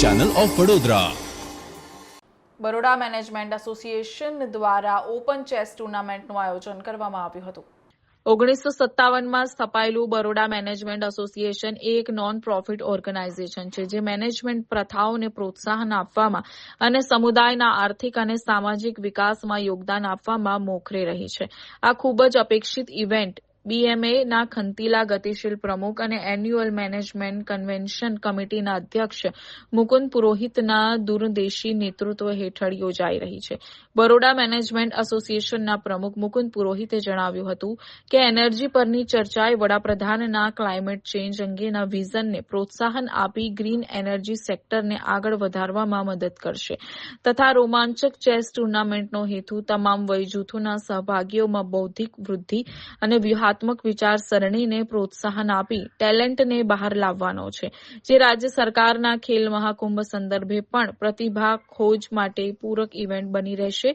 channel of Vadodara Baroda management association દ્વારા open chess ટુર્નામેન્ટનું આયોજન કરવામાં આવ્યું હતું ઓગણીસો સત્તાવનમાં સ્થપાયેલું બરોડા મેનેજમેન્ટ એસોસિએશન એક નોન પ્રોફિટ ઓર્ગેનાઇઝેશન છે જે મેનેજમેન્ટ પ્રથાઓને પ્રોત્સાહન આપવામાં અને સમુદાયના આર્થિક અને સામાજિક વિકાસમાં યોગદાન આપવામાં મોખરે રહી છે આ ખૂબ જ અપેક્ષિત ઇવેન્ટ બીએમએના ખંતીલા ગતિશીલ પ્રમુખ અને એન્યુઅલ મેનેજમેન્ટ કન્વેન્શન કમિટીના અધ્યક્ષ મુકુંદ પુરોહિતના દૂરદેશી નેતૃત્વ હેઠળ યોજાઈ રહી છે બરોડા મેનેજમેન્ટ એસોસિએશનના પ્રમુખ મુકુંદ પુરોહિતે જણાવ્યું હતું કે એનર્જી પરની ચર્ચાએ વડાપ્રધાનના ક્લાઇમેટ ચેન્જ અંગેના વિઝનને પ્રોત્સાહન આપી ગ્રીન એનર્જી સેક્ટરને આગળ વધારવામાં મદદ કરશે તથા રોમાંચક ચેસ ટુર્નામેન્ટનો હેતુ તમામ વય જૂથોના સહભાગીઓમાં બૌદ્ધિક વૃદ્ધિ અને વ્યૂહાત્મક સર્જનાત્મક વિચારસરણીને પ્રોત્સાહન આપી ટેલેન્ટને બહાર લાવવાનો છે જે રાજ્ય સરકારના ખેલ મહાકુંભ સંદર્ભે પણ પ્રતિભા ખોજ માટે પૂરક ઇવેન્ટ બની રહેશે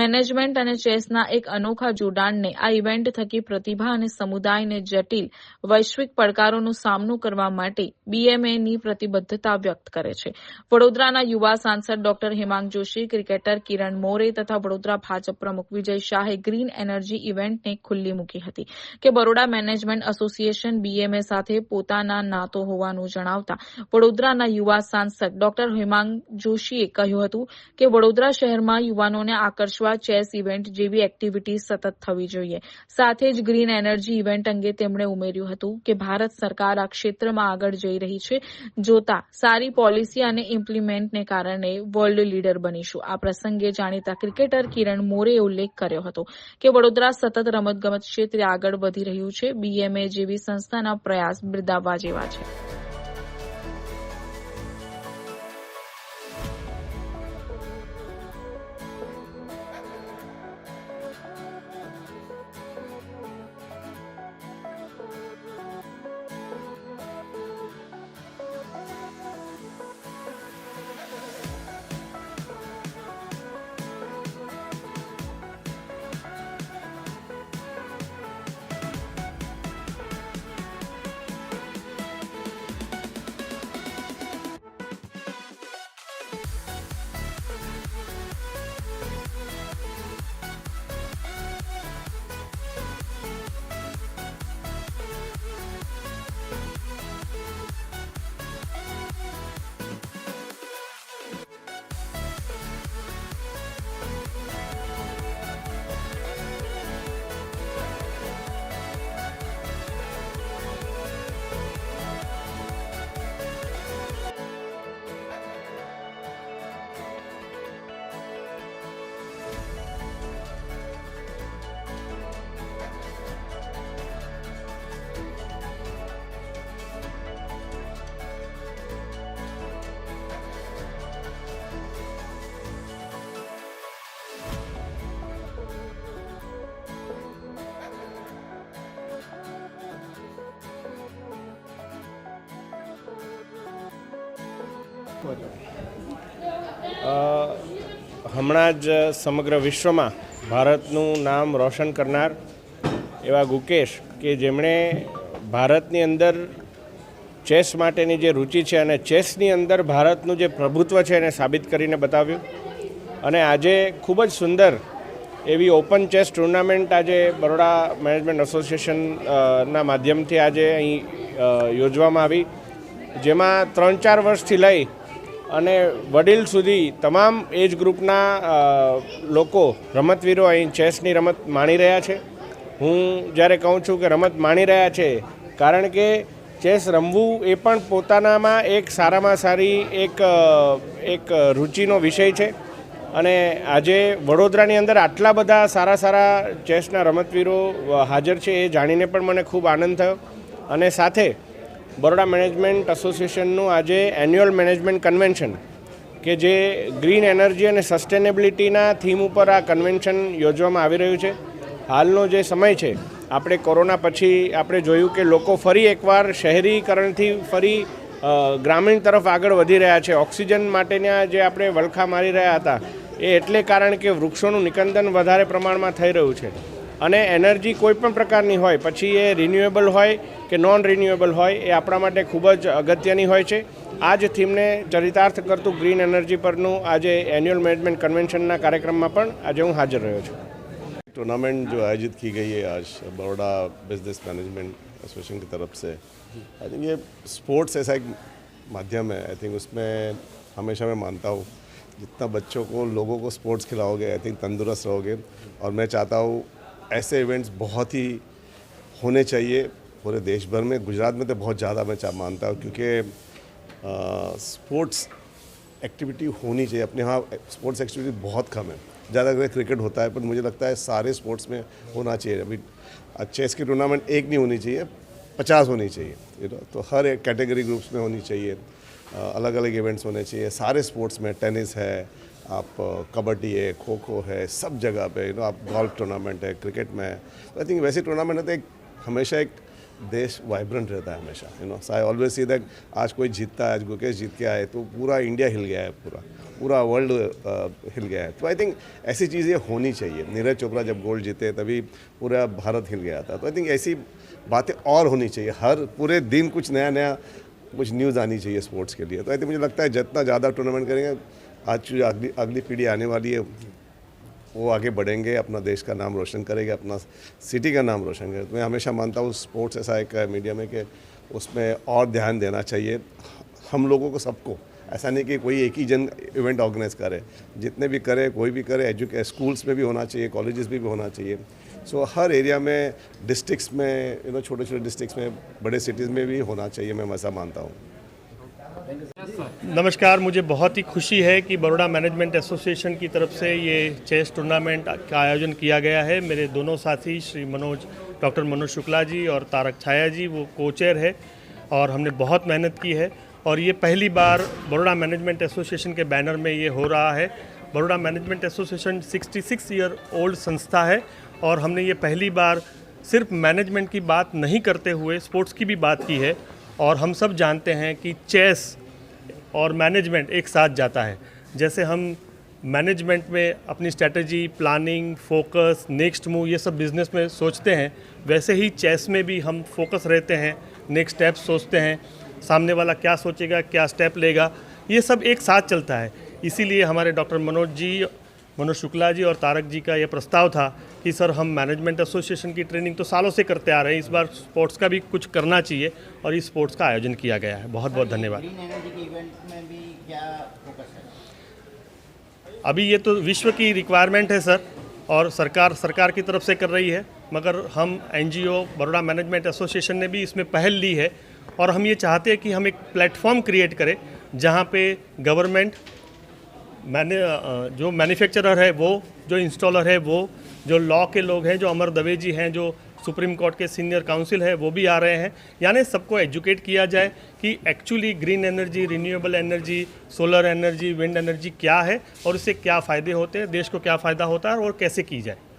મેનેજમેન્ટ અને ચેસના એક અનોખા જોડાણને આ ઇવેન્ટ થકી પ્રતિભા અને સમુદાયને જટિલ વૈશ્વિક પડકારોનો સામનો કરવા માટે બીએમએની પ્રતિબદ્ધતા વ્યક્ત કરે છે વડોદરાના યુવા સાંસદ ડોક્ટર હેમાંગ જોશી ક્રિકેટર કિરણ મોરે તથા વડોદરા ભાજપ પ્રમુખ વિજય શાહે ગ્રીન એનર્જી ઇવેન્ટને ખુલ્લી મૂકી હતી કે બરોડા મેનેજમેન્ટ એસોસિએશન બીએમએ સાથે પોતાના નાતો હોવાનું જણાવતા વડોદરાના યુવા સાંસદ ડોક્ટર હેમાંગ જોશીએ કહ્યું હતું કે વડોદરા શહેરમાં યુવાનોને આકર્ષવા વિશ્વા ચેસ ઇવેન્ટ જેવી એક્ટિવિટી સતત થવી જોઈએ સાથે જ ગ્રીન એનર્જી ઇવેન્ટ અંગે તેમણે ઉમેર્યું હતું કે ભારત સરકાર આ ક્ષેત્રમાં આગળ જઈ રહી છે જોતા સારી પોલિસી અને ઇમ્પ્લિમેન્ટને કારણે વર્લ્ડ લીડર બનીશું આ પ્રસંગે જાણીતા ક્રિકેટર કિરણ મોરે ઉલ્લેખ કર્યો હતો કે વડોદરા સતત રમતગમત ક્ષેત્રે આગળ વધી રહ્યું છે બીએમએ જેવી સંસ્થાના પ્રયાસ બિરદાવવા જેવા છે હમણાં જ સમગ્ર વિશ્વમાં ભારતનું નામ રોશન કરનાર એવા ગુકેશ કે જેમણે ભારતની અંદર ચેસ માટેની જે રુચિ છે અને ચેસની અંદર ભારતનું જે પ્રભુત્વ છે એને સાબિત કરીને બતાવ્યું અને આજે ખૂબ જ સુંદર એવી ઓપન ચેસ ટુર્નામેન્ટ આજે બરોડા મેનેજમેન્ટ એસોસિએશનના માધ્યમથી આજે અહીં યોજવામાં આવી જેમાં ત્રણ ચાર વર્ષથી લઈ અને વડીલ સુધી તમામ એજ ગ્રુપના લોકો રમતવીરો અહીં ચેસની રમત માણી રહ્યા છે હું જ્યારે કહું છું કે રમત માણી રહ્યા છે કારણ કે ચેસ રમવું એ પણ પોતાનામાં એક સારામાં સારી એક એક રુચિનો વિષય છે અને આજે વડોદરાની અંદર આટલા બધા સારા સારા ચેસના રમતવીરો હાજર છે એ જાણીને પણ મને ખૂબ આનંદ થયો અને સાથે બરોડા મેનેજમેન્ટ એસોસિએશનનું આજે એન્યુઅલ મેનેજમેન્ટ કન્વેન્શન કે જે ગ્રીન એનર્જી અને સસ્ટેનેબિલિટીના થીમ ઉપર આ કન્વેન્શન યોજવામાં આવી રહ્યું છે હાલનો જે સમય છે આપણે કોરોના પછી આપણે જોયું કે લોકો ફરી એકવાર શહેરીકરણથી ફરી ગ્રામીણ તરફ આગળ વધી રહ્યા છે ઓક્સિજન માટેના જે આપણે વલખા મારી રહ્યા હતા એ એટલે કારણ કે વૃક્ષોનું નિકંદન વધારે પ્રમાણમાં થઈ રહ્યું છે અને એનર્જી કોઈ પણ પ્રકારની હોય પછી એ રિન્યુએબલ હોય કે નોન રિન્યુએબલ હોય એ આપણા માટે ખૂબ જ અગત્યની હોય છે આ જ થીમને ચરિતાર્થ કરતું ગ્રીન એનર્જી પરનું આજે એન્યુઅલ મેનેજમેન્ટ કન્વેન્શનના કાર્યક્રમમાં પણ આજે હું હાજર રહ્યો છું ટુર્નામેન્ટ જો આયોજિત કી ગઈ है Baroda business management management association की तरफ से आई थिंक ये स्पोर्ट्स ऐसा एक माध्यम है आई थिंक उसमें हमेशा मैं मानता हूँ जितना बच्चों को लोगों को स्पोर्ट्स खिलाओगे आई थिंक तंदुरुस्त रहोगे और मैं चाहता ऐसे इवेंट्स बहुत ही होने चाहिए पूरे देश भर में गुजरात में तो बहुत ज़्यादा मैं चाह मानता हूँ क्योंकि स्पोर्ट्स एक्टिविटी होनी चाहिए अपने यहाँ स्पोर्ट्स एक्टिविटी बहुत कम है ज़्यादा क्रिकेट होता है पर मुझे लगता है सारे स्पोर्ट्स में होना चाहिए अभी चेस की टूर्नामेंट एक नहीं होनी चाहिए पचास होनी चाहिए तो हर एक कैटेगरी ग्रुप्स में होनी चाहिए अलग अलग इवेंट्स होने चाहिए सारे स्पोर्ट्स में टेनिस है आप कबड्डी है खो खो है सब जगह पे यू नो आप गोल्फ टूर्नामेंट है क्रिकेट में है आई थिंक वैसे टूर्नामेंट होते तो एक हमेशा एक देश वाइब्रेंट रहता है हमेशा you know I always see that आज कोई जीतता है आज गुकेश जीत के आए तो पूरा इंडिया हिल गया है पूरा पूरा वर्ल्ड हिल गया है तो आई थिंक ऐसी चीज़ें होनी चाहिए नीरज चोपड़ा जब गोल्ड जीते तभी पूरा भारत हिल गया था तो आई थिंक ऐसी बातें और होनी चाहिए हर पूरे दिन कुछ नया नया कुछ न्यूज़ आनी चाहिए स्पोर्ट्स के लिए तो आई थिंक मुझे लगता है जितना ज़्यादा टूर्नामेंट करेंगे आज जो अगली अगली पीढ़ी आने वाली है वो आगे बढ़ेंगे अपना देश का नाम रोशन करेंगे अपना सिटी का नाम रोशन करेंगे तो मैं हमेशा मानता हूँ स्पोर्ट्स ऐसा एक मीडिया में कि उसमें और ध्यान देना चाहिए हम लोगों को सबको ऐसा नहीं कि कोई एक ही जन इवेंट ऑर्गेनाइज करे जितने भी करे कोई भी करे एजुके स्कूल्स में भी होना चाहिए कॉलेजेस में भी होना चाहिए सो so, हर एरिया में डिस्ट्रिक्स में यू नो छोटे छोटे डिस्ट्रिक्स में बड़े सिटीज़ में भी होना चाहिए मैं वैसा मानता हूँ नमस्कार मुझे बहुत ही खुशी है कि बड़ोड़ा मैनेजमेंट एसोसिएशन की तरफ से ये चेस टूर्नामेंट का आयोजन किया गया है मेरे दोनों साथी श्री मनोज डॉक्टर मनोज शुक्ला जी और तारक छाया जी वो कोचेयर है और हमने बहुत मेहनत की है और ये पहली बार बड़ोड़ा मैनेजमेंट एसोसिएशन के बैनर में ये हो रहा है Baroda management association 66 year old संस्था है और हमने ये पहली बार सिर्फ मैनेजमेंट की बात नहीं करते हुए स्पोर्ट्स की भी बात की है और हम सब जानते हैं कि चेस और मैनेजमेंट एक साथ जाता है जैसे हम मैनेजमेंट में अपनी strategy planning focus next move ये सब बिज़नेस में सोचते हैं वैसे ही चेस में भी हम फोकस रहते हैं नेक्स्ट स्टेप सोचते हैं सामने वाला क्या सोचेगा क्या स्टेप लेगा ये सब एक साथ चलता है इसीलिए हमारे डॉक्टर मनोज जी मनोज शुक्ला जी और तारक जी का यह प्रस्ताव था कि सर हम मैनेजमेंट एसोसिएशन की ट्रेनिंग तो सालों से करते आ रहे हैं इस बार स्पोर्ट्स का भी कुछ करना चाहिए और इस स्पोर्ट्स का आयोजन किया गया है बहुत बहुत धन्यवाद अभी ये तो विश्व की रिक्वायरमेंट है सर और सरकार सरकार की तरफ से कर रही है मगर हम एनजीओ बड़ोड़ा मैनेजमेंट एसोसिएशन ने भी इसमें पहल ली है और हम ये चाहते हैं कि हम एक प्लेटफॉर्म क्रिएट करें जहाँ पे गवर्नमेंट मैंने जो मैन्युफैक्चरर है वो जो इंस्टॉलर है वो जो लॉ के लोग हैं जो अमर दवे जी हैं जो सुप्रीम कोर्ट के सीनियर काउंसिल है वो भी आ रहे हैं यानी सबको एजुकेट किया जाए कि actually green energy renewable energy solar energy wind energy क्या है और इससे क्या फ़ायदे होते हैं देश को क्या फ़ायदा होता है और कैसे की जाए